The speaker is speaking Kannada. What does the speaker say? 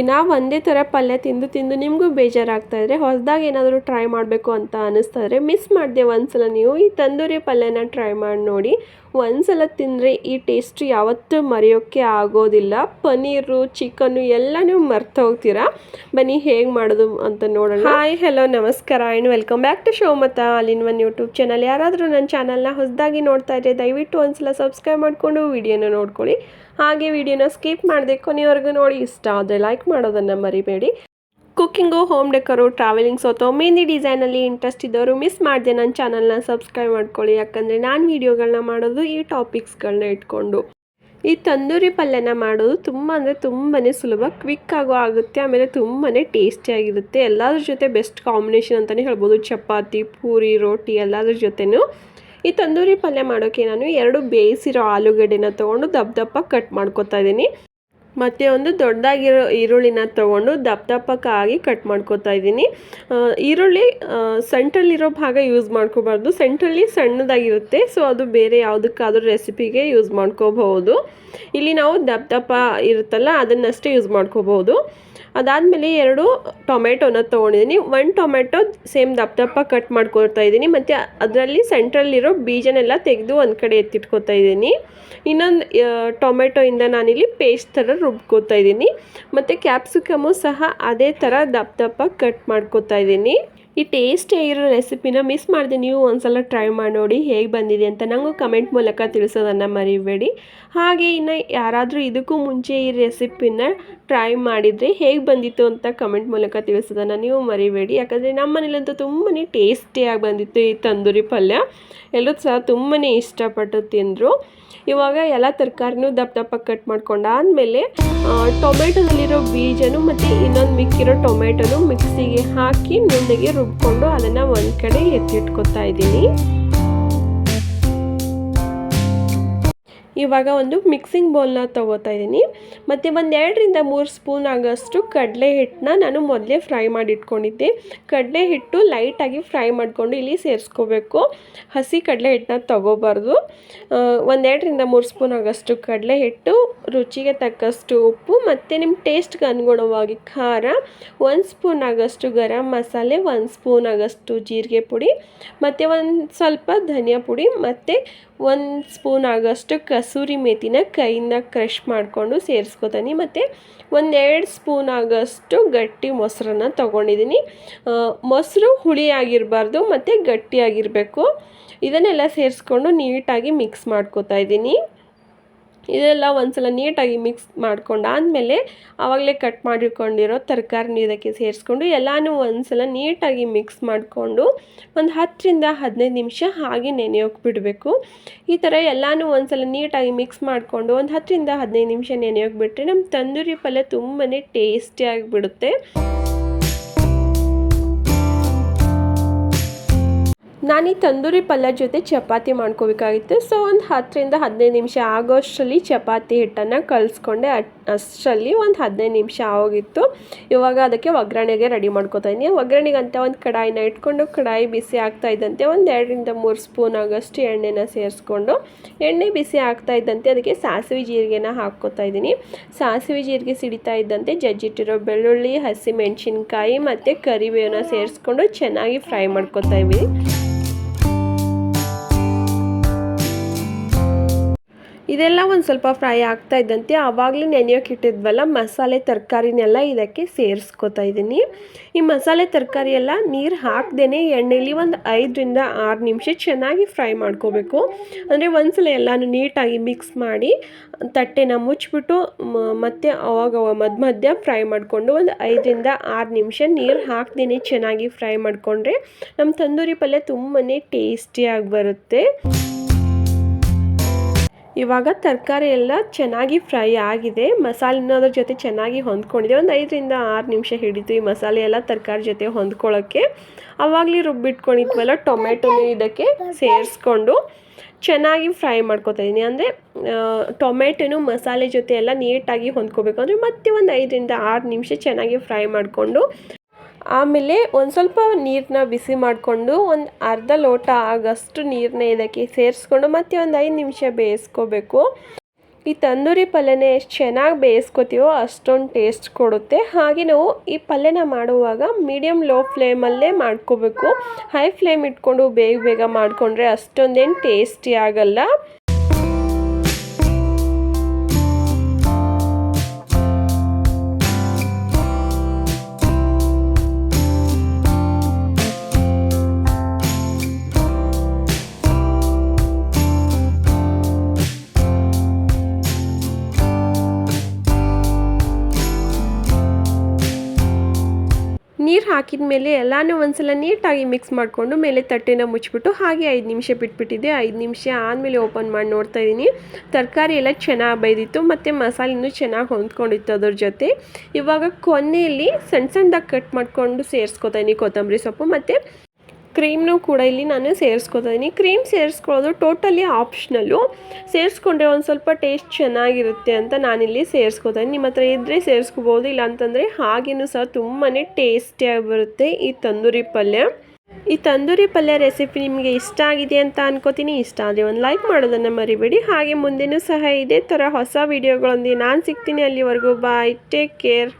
ದಿನ ಒಂದೇ ಥರ ಪಲ್ಯ ತಿಂದು ತಿಂದು ನಿಮಗೂ ಬೇಜಾರಾಗ್ತಾ ಇದ್ರೆ ಹೊಸದಾಗಿ ಏನಾದರೂ ಟ್ರೈ ಮಾಡಬೇಕು ಅಂತ ಅನ್ನಿಸ್ತಾ ಮಿಸ್ ಮಾಡಿದೆ ಒಂದ್ಸಲ ನೀವು ಈ ತಂದೂರಿ ಪಲ್ಯನ ಟ್ರೈ ಮಾಡಿ ನೋಡಿ. ಒಂದ್ಸಲ ತಿಂದರೆ ಈ ಟೇಸ್ಟ್ ಯಾವತ್ತೂ ಮರೆಯೋಕ್ಕೆ ಆಗೋದಿಲ್ಲ. ಪನ್ನೀರು ಚಿಕನ್ನು ಎಲ್ಲನೂ ಮರ್ತು ಬನ್ನಿ ಹೇಗೆ ಮಾಡೋದು ಅಂತ ನೋಡೋಣ. ಹಾಯ್ ಹಲೋ ನಮಸ್ಕಾರ. And welcome back to show ಮತ್ತು ಅಲ್ಲಿನ ಒನ್ ಯೂಟ್ಯೂಬ್ ಚಾನಲ್ ಯಾರಾದರೂ ನನ್ನ ಚಾನಲ್ನ ಹೊಸದಾಗಿ ನೋಡ್ತಾ ಇದ್ದರೆ ದಯವಿಟ್ಟು ಒಂದ್ಸಲ ಸಬ್ಸ್ಕ್ರೈಬ್ ಮಾಡಿಕೊಂಡು ವಿಡಿಯೋನ ನೋಡ್ಕೊಳ್ಳಿ. ಹಾಗೆ ವಿಡಿಯೋನ ಸ್ಕಿಪ್ ಮಾಡದೆ ಕೊನೆಯವರೆಗೂ ನೋಡಿ. ಇಷ್ಟ ಆದರೆ ಲೈಕ್ ಮಾಡೋದನ್ನು ಮರಿಬೇಡಿ. ಕುಕ್ಕಿಂಗು ಹೋಮ್ ಡೆಕೋರು ಟ್ರಾವೆಲಿಂಗ್ಸ್ ಅಥವಾ ಮೆಹಂದಿ ಡಿಸೈನಲ್ಲಿ ಇಂಟ್ರೆಸ್ಟ್ ಇದ್ದವರು ಮಿಸ್ ಮಾಡಿದೆ ನನ್ನ ಚಾನಲ್ನ ಸಬ್ಸ್ಕ್ರೈಬ್ ಮಾಡ್ಕೊಳ್ಳಿ. ಯಾಕಂದರೆ ನಾನು ವೀಡಿಯೋಗಳನ್ನ ಮಾಡೋದು ಈ ಟಾಪಿಕ್ಸ್ಗಳನ್ನ ಇಟ್ಕೊಂಡು. ಈ ತಂದೂರಿ ಪಲ್ಯನ ಮಾಡೋದು ತುಂಬ ಅಂದರೆ ತುಂಬಾ ಸುಲಭ ಕ್ವಿಕ್ ಆಗೋ ಆಗುತ್ತೆ, ಆಮೇಲೆ ತುಂಬಾ ಟೇಸ್ಟಿಯಾಗಿರುತ್ತೆ ಎಲ್ಲದ್ರ ಜೊತೆ ಬೆಸ್ಟ್ ಕಾಂಬಿನೇಷನ್ ಅಂತಲೇ ಹೇಳ್ಬೋದು. ಚಪಾತಿ, ಪೂರಿ, ರೋಟಿ, ಎಲ್ಲದ್ರ ಜೊತೆನೂ. ಈ ತಂದೂರಿ ಪಲ್ಯ ಮಾಡೋಕ್ಕೆ ನಾನು ಎರಡು ಬೇಯಿಸಿರೋ ಆಲೂಗಡ್ಡೆನ ತೊಗೊಂಡು ದಪ್ಪ ದಪ್ಪ ಕಟ್ ಮಾಡ್ಕೊತಾ ಇದ್ದೀನಿ. ಮತ್ತು ಒಂದು ದೊಡ್ಡದಾಗಿರೋ ಈರುಳ್ಳಿನ ತೊಗೊಂಡು ದಪ್ಪ ದಪ್ಪಕ್ಕಾಗಿ ಕಟ್ ಮಾಡ್ಕೋತಾ ಇದ್ದೀನಿ. ಈರುಳ್ಳಿ ಸೆಂಟ್ರಲ್ಲಿರೋ ಭಾಗ ಯೂಸ್ ಮಾಡ್ಕೋಬಾರ್ದು. ಸೆಂಟ್ರಲ್ಲಿ ಸಣ್ಣದಾಗಿರುತ್ತೆ, ಸೊ ಅದು ಬೇರೆ ಯಾವುದಕ್ಕಾದ್ರೂ ರೆಸಿಪಿಗೆ ಯೂಸ್ ಮಾಡ್ಕೋಬಹುದು. ಇಲ್ಲಿ ನಾವು ದಪ್ಪ ದಪ್ಪ ಇರುತ್ತಲ್ಲ, ಅದನ್ನಷ್ಟೇ ಯೂಸ್ ಮಾಡ್ಕೋಬಹುದು. ಅದಾದಮೇಲೆ ಎರಡು ಟೊಮೆಟೊನ ತೊಗೊಂಡಿದ್ದೀನಿ. ಒಂದು ಟೊಮೆಟೊ ಸೇಮ್ ದಪ್ಪ ದಪ್ಪ ಕಟ್ ಮಾಡ್ಕೊಳ್ತಾ ಇದ್ದೀನಿ. ಮತ್ತು ಅದರಲ್ಲಿ ಸೆಂಟ್ರಲ್ಲಿರೋ ಬೀಜನೆಲ್ಲ ತೆಗೆದು ಒಂದು ಕಡೆ ಎತ್ತಿಟ್ಕೊತಾ ಇದ್ದೀನಿ. ಇನ್ನೊಂದು ಟೊಮೆಟೊಯಿಂದ ನಾನಿಲ್ಲಿ ಪೇಸ್ಟ್ ಥರ ರುಬ್ಕೋತಾ ಇದ್ದೀನಿ. ಮತ್ತು ಕ್ಯಾಪ್ಸಿಕಮು ಸಹ ಅದೇ ಥರ ದಪ್ಪ ದಪ್ಪ ಕಟ್ ಮಾಡ್ಕೊತಾ ಇದ್ದೀನಿ. ಈ ಟೇಸ್ಟ್ ಆಗಿರೋ ರೆಸಿಪಿನ ಮಿಸ್ ಮಾಡಿದೆ. ನೀವು ಒಂದ್ಸಲ ಟ್ರೈ ಮಾಡಿ ನೋಡಿ ಹೇಗೆ ಬಂದಿದೆ ಅಂತ ನನಗೂ ಕಮೆಂಟ್ ಮೂಲಕ ತಿಳಿಸೋದನ್ನು ಮರಿಬೇಡಿ. ಹಾಗೆ ಇನ್ನು ಯಾರಾದರೂ ಇದಕ್ಕೂ ಮುಂಚೆ ಈ ರೆಸಿಪಿನ ಟ್ರೈ ಮಾಡಿದರೆ ಹೇಗೆ ಬಂದಿತ್ತು ಅಂತ ಕಮೆಂಟ್ ಮೂಲಕ ತಿಳಿಸೋದನ್ನು ನೀವು ಮರಿಬೇಡಿ. ಯಾಕಂದರೆ ನಮ್ಮ ಮನೇಲಂತೂ ತುಂಬಾ ಟೇಸ್ಟಿಯಾಗಿ ಬಂದಿತ್ತು ಈ ತಂದೂರಿ ಪಲ್ಯ. ಎಲ್ಲರೂ ಸಹ ತುಂಬಾ ಇಷ್ಟಪಟ್ಟು ತಿಂದರು. ಇವಾಗ ಎಲ್ಲ ತರಕಾರಿನೂ ದಪ್ಪ ದಪ್ಪ ಕಟ್ ಮಾಡ್ಕೊಂಡಾದ್ಮೇಲೆ ಟೊಮೆಟೊದಲ್ಲಿರೋ ಬೀಜನು ಮತ್ತು ಇನ್ನೊಂದು ಮಿಕ್ಕಿರೋ ಟೊಮೆಟೊನು ಮಿಕ್ಸಿಗೆ ಹಾಕಿ ನುಣ್ಣಗೆ ರುಬ್ಕೊಂಡು ಅದನ್ನು ಒಂದು ಕಡೆ ಎತ್ತಿಟ್ಕೊತಾ ಇದ್ದೀನಿ. ಇವಾಗ ಒಂದು ಮಿಕ್ಸಿಂಗ್ ಬೌಲ್ನ ತೊಗೋತಾ ಇದ್ದೀನಿ. ಮತ್ತು ಒಂದು ಎರಡರಿಂದ ಮೂರು ಸ್ಪೂನ್ ಆಗೋಷ್ಟು ಕಡಲೆ ಹಿಟ್ಟನ್ನ ನಾನು ಮೊದಲೇ ಫ್ರೈ ಮಾಡಿ ಇಟ್ಕೊಂಡಿದ್ದೆ ಕಡಲೆ ಹಿಟ್ಟು ಲೈಟಾಗಿ ಫ್ರೈ ಮಾಡಿಕೊಂಡು ಇಲ್ಲಿ ಸೇರಿಸ್ಕೋಬೇಕು. ಹಸಿ ಕಡಲೆ ಹಿಟ್ಟನ್ನ ತೊಗೋಬಾರ್ದು. ಒಂದೆರಡರಿಂದ ಮೂರು ಸ್ಪೂನ್ ಆಗೋಷ್ಟು ಕಡಲೆ ಹಿಟ್ಟು, ರುಚಿಗೆ ತಕ್ಕಷ್ಟು ಉಪ್ಪು, ಮತ್ತು ನಿಮ್ಮ ಟೇಸ್ಟ್ಗೆ ಅನುಗುಣವಾಗಿ ಖಾರ, ಒಂದು ಸ್ಪೂನ್ ಆಗೋಷ್ಟು ಗರಂ ಮಸಾಲೆ, ಒಂದು ಸ್ಪೂನ್ ಆಗೋಷ್ಟು ಜೀರಿಗೆ ಪುಡಿ, ಮತ್ತು ಒಂದು ಸ್ವಲ್ಪ ಧನಿಯಾ ಪುಡಿ, ಮತ್ತು ಒಂದು ಸ್ಪೂನ್ ಆಗೋಷ್ಟು ಕಸೂರಿ ಮೇತಿನ ಕೈಯಿಂದ ಕ್ರಷ್ ಮಾಡಿಕೊಂಡು ಸೇರಿಸ್ಕೊತೀನಿ. ಮತ್ತು ಒಂದೆರಡು ಸ್ಪೂನ್ ಆಗೋಷ್ಟು ಗಟ್ಟಿ ಮೊಸರನ್ನ ತೊಗೊಂಡಿದ್ದೀನಿ ಮೊಸರು ಹುಳಿ ಆಗಿರಬಾರ್ದು, ಮತ್ತು ಗಟ್ಟಿಯಾಗಿರಬೇಕು ಇದನ್ನೆಲ್ಲ ಸೇರಿಸ್ಕೊಂಡು ನೀಟಾಗಿ ಮಿಕ್ಸ್ ಮಾಡ್ಕೊತಾ ಇದ್ದೀನಿ ಇದೆಲ್ಲ ಒಂದ್ಸಲ ನೀಟಾಗಿ ಮಿಕ್ಸ್ ಮಾಡ್ಕೊಂಡಾದಮೇಲೆ ಆವಾಗಲೇ ಕಟ್ ಮಾಡಿಕೊಂಡಿರೋ ತರಕಾರಿನ ಇದಕ್ಕೆ ಸೇರಿಸ್ಕೊಂಡು ಎಲ್ಲನೂ ಒಂದ್ಸಲ ನೀಟಾಗಿ ಮಿಕ್ಸ್ ಮಾಡಿಕೊಂಡು ಒಂದು ಹತ್ತರಿಂದ ಹದಿನೈದು ನಿಮಿಷ ಹಾಗೆ ನೆನೆಯೋಕೆ ಬಿಡಬೇಕು. ಈ ಥರ ಎಲ್ಲನೂ ಒಂದ್ಸಲ ನೀಟಾಗಿ ಮಿಕ್ಸ್ ಮಾಡಿಕೊಂಡು ಒಂದು ಹತ್ತರಿಂದ ಹದಿನೈದು ನಿಮಿಷ ನೆನೆಯೋಕೆ ಬಿಟ್ಟರೆ ನಮ್ಮ ತಂದೂರಿ ಪಲ್ಯ ತುಂಬಾ ಟೇಸ್ಟಿಯಾಗಿ ಬಿಡುತ್ತೆ ನಾನು ಈ ತಂದೂರಿ ಪಲ್ಯ ಜೊತೆ ಚಪಾತಿ ಮಾಡ್ಕೋಬೇಕಾಗಿತ್ತು. ಸೊ, ಒಂದು ಹತ್ತರಿಂದ ಹದಿನೈದು ನಿಮಿಷ ಆಗೋಷ್ಟರಲ್ಲಿ ಚಪಾತಿ ಹಿಟ್ಟನ್ನು ಕಲಿಸ್ಕೊಂಡೆ. ಅಷ್ಟರಲ್ಲಿ ಒಂದು ಹದಿನೈದು ನಿಮಿಷ ಆಗೋಗಿತ್ತು. ಇವಾಗ ಅದಕ್ಕೆ ಒಗ್ಗರಣೆಗೆ ರೆಡಿ ಮಾಡ್ಕೊತಾ ಇದ್ದೀನಿ. ಒಗ್ಗರಣೆಗಂತ ಒಂದು ಕಡಾಯಿನ ಇಟ್ಕೊಂಡು ಕಡಾಯಿ ಬಿಸಿ ಆಗ್ತಾ ಇದ್ದಂತೆ ಒಂದು ಎರಡರಿಂದ ಮೂರು ಸ್ಪೂನ್ ಆಗೋಷ್ಟು ಎಣ್ಣೆನ ಸೇರಿಸ್ಕೊಂಡು, ಎಣ್ಣೆ ಬಿಸಿ ಆಗ್ತಾ ಇದ್ದಂತೆ ಅದಕ್ಕೆ ಸಾಸಿವೆ ಜೀರಿಗೆನ ಹಾಕ್ಕೋತಾ ಇದ್ದೀನಿ. ಸಾಸಿವೆ ಜೀರಿಗೆ ಸಿಡಿತಾ ಇದ್ದಂತೆ ಜಜ್ಜಿಟ್ಟಿರೋ ಬೆಳ್ಳುಳ್ಳಿ ಹಸಿ ಮೆಣಸಿನ್ಕಾಯಿ ಮತ್ತು ಕರಿಬೇವನ್ನ ಸೇರಿಸ್ಕೊಂಡು ಚೆನ್ನಾಗಿ ಫ್ರೈ ಮಾಡ್ಕೋತಾ ಇದ್ದೀನಿ. ಇದೆಲ್ಲ ಒಂದು ಸ್ವಲ್ಪ ಫ್ರೈ ಆಗ್ತಾ ಇದ್ದಂತೆ. ಆವಾಗಲೇ ನೆನೆಯೋಕೆ ಇಟ್ಟಿದ್ವಲ್ಲ ಮಸಾಲೆ ತರಕಾರಿನೆಲ್ಲ ಇದಕ್ಕೆ ಸೇರಿಸ್ಕೊತಾ ಇದ್ದೀನಿ. ಈ ಮಸಾಲೆ ತರಕಾರಿ ಎಲ್ಲ ನೀರು ಹಾಕ್ದೇ ಎಣ್ಣೆಲಿ ಒಂದು ಐದರಿಂದ ಆರು ನಿಮಿಷ ಚೆನ್ನಾಗಿ ಫ್ರೈ ಮಾಡ್ಕೋಬೇಕು. ಅಂದರೆ ಒಂದ್ಸಲ ಎಲ್ಲನೂ ನೀಟಾಗಿ ಮಿಕ್ಸ್ ಮಾಡಿ, ತಟ್ಟೆನ ಮುಚ್ಚಿಬಿಟ್ಟು ಮತ್ತೆ ಅವಾಗ ಮಧ್ಯ ಮಧ್ಯ ಫ್ರೈ ಮಾಡಿಕೊಂಡು ಒಂದು ಐದರಿಂದ ಆರು ನಿಮಿಷ ನೀರು ಹಾಕ್ದೇ ಚೆನ್ನಾಗಿ ಫ್ರೈ ಮಾಡಿಕೊಂಡ್ರೆ ನಮ್ಮ ತಂದೂರಿ ಪಲ್ಯ ತುಂಬಾ ಟೇಸ್ಟಿಯಾಗಿ ಬರುತ್ತೆ. ಇವಾಗ ತರಕಾರಿ ಎಲ್ಲ ಚೆನ್ನಾಗಿ ಫ್ರೈ ಆಗಿದೆ. ಮಸಾಲೆನೋದ್ರ ಜೊತೆ ಚೆನ್ನಾಗಿ ಹೊಂದ್ಕೊಂಡಿದೆ. ಒಂದು ಐದರಿಂದ ಆರು ನಿಮಿಷ ಹಿಡಿತು ಈ ಮಸಾಲೆ ಎಲ್ಲ ತರಕಾರಿ ಜೊತೆ ಹೊಂದ್ಕೊಳ್ಳೋಕ್ಕೆ ಅವಾಗಲೇ ರುಬ್ಬಿಟ್ಕೊಂಡಿದ್ವಲ್ಲ, ಟೊಮೆಟೊನ ಇದಕ್ಕೆ ಸೇರಿಸ್ಕೊಂಡು ಚೆನ್ನಾಗಿ ಫ್ರೈ ಮಾಡ್ಕೊತಾ ಇದ್ದೀನಿ ಅಂದರೆ ಟೊಮೆಟೊನು ಮಸಾಲೆ ಜೊತೆ ಎಲ್ಲ ನೀಟಾಗಿ ಹೊಂದ್ಕೋಬೇಕು. ಅಂದರೆ ಮತ್ತೆ ಒಂದು ಐದರಿಂದ ಆರು ನಿಮಿಷ ಚೆನ್ನಾಗಿ ಫ್ರೈ ಮಾಡಿಕೊಂಡು ಆಮೇಲೆ ಒಂದು ಸ್ವಲ್ಪ ನೀರನ್ನ ಬಿಸಿ ಮಾಡಿಕೊಂಡು ಒಂದು ಅರ್ಧ ಲೋಟ ಆಗಷ್ಟು ನೀರನ್ನ ಇದಕ್ಕೆ ಸೇರಿಸ್ಕೊಂಡು ಮತ್ತೆ ಒಂದು ಐದು ನಿಮಿಷ ಬೇಯಿಸ್ಕೋಬೇಕು. ಈ ತಂದೂರಿ ಪಲ್ಯನ ಎಷ್ಟು ಚೆನ್ನಾಗಿ ಬೇಯಿಸ್ಕೊತೀವೋ ಅಷ್ಟೊಂದು ಟೇಸ್ಟ್ ಕೊಡುತ್ತೆ. ಹಾಗೆ ನಾವು ಈ ಪಲ್ಯನ ಮಾಡುವಾಗ ಮೀಡಿಯಮ್ ಲೋ ಫ್ಲೇಮಲ್ಲೇ ಮಾಡ್ಕೋಬೇಕು. ಹೈ ಫ್ಲೇಮ್ ಇಟ್ಕೊಂಡು ಬೇಗ ಬೇಗ ಮಾಡಿಕೊಂಡ್ರೆ ಅಷ್ಟೊಂದೇನು ಟೇಸ್ಟಿ ಆಗಲ್ಲ. ನೀರು ಹಾಕಿದ ಮೇಲೆ ಎಲ್ಲನೂ ಒಂದ್ಸಲ ನೀಟಾಗಿ ಮಿಕ್ಸ್ ಮಾಡಿಕೊಂಡು ಮೇಲೆ ತಟ್ಟೆನ ಮುಚ್ಚಿಬಿಟ್ಟು ಹಾಗೆ ಐದು ನಿಮಿಷ ಬಿಟ್ಬಿಟ್ಟಿದ್ದೆ. ಐದು ನಿಮಿಷ ಆದಮೇಲೆ ಓಪನ್ ಮಾಡಿ ನೋಡ್ತಾ ಇದ್ದೀನಿ. ತರಕಾರಿ ಎಲ್ಲ ಚೆನ್ನಾಗಿ ಬೈದಿತ್ತು ಮತ್ತು ಮಸಾಲೆನೂ ಚೆನ್ನಾಗಿ ಹೊಂದ್ಕೊಂಡಿತ್ತು ಅದ್ರ ಜೊತೆ. ಇವಾಗ ಕೊನೆಯಲ್ಲಿ ಸಣ್ಣ ಸಣ್ಣದಾಗಿ ಕಟ್ ಮಾಡಿಕೊಂಡು ಸೇರಿಸ್ಕೊತಾ ಇದ್ದೀನಿ ಕೊತ್ತಂಬರಿ ಸೊಪ್ಪು, ಮತ್ತು ಕ್ರೀಮ್ನು ಕೂಡ ಇಲ್ಲಿ ನಾನು ಸೇರಿಸ್ಕೊತಾ ಕ್ರೀಮ್ ಸೇರಿಸ್ಕೊಳ್ಳೋದು ಟೋಟಲಿ ಆಪ್ಷನಲ್ಲು. ಸೇರಿಸ್ಕೊಂಡ್ರೆ ಒಂದು ಸ್ವಲ್ಪ ಟೇಸ್ಟ್ ಚೆನ್ನಾಗಿರುತ್ತೆ ಅಂತ ನಾನಿಲ್ಲಿ ಸೇರಿಸ್ಕೊತಾ ಇದ್ದೀನಿ ನಿಮ್ಮ ಹತ್ರ ಇದ್ದರೆ ಸೇರಿಸ್ಕೋಬೋದು ಇಲ್ಲ ಅಂತಂದರೆ ಹಾಗೇನೂ ಸಹ ತುಂಬಾ ಟೇಸ್ಟಿಯಾಗಿ ಬರುತ್ತೆ ಈ ತಂದೂರಿ ಪಲ್ಯ. ಈ ತಂದೂರಿ ಪಲ್ಯ ರೆಸಿಪಿ ನಿಮಗೆ ಇಷ್ಟ ಆಗಿದೆ ಅಂತ ಅನ್ಕೋತೀನಿ. ಇಷ್ಟ ಆದರೆ ಒಂದು ಲೈಕ್ ಮಾಡೋದನ್ನು ಮರಿಬೇಡಿ. ಹಾಗೆ ಮುಂದೆನೂ ಸಹ ಇದೇ ಥರ ಹೊಸ ವೀಡಿಯೋಗಳೊಂದಿಗೆ ನಾನು ಸಿಗ್ತೀನಿ. ಅಲ್ಲಿವರೆಗೂ ಬಾಯ್. Take care.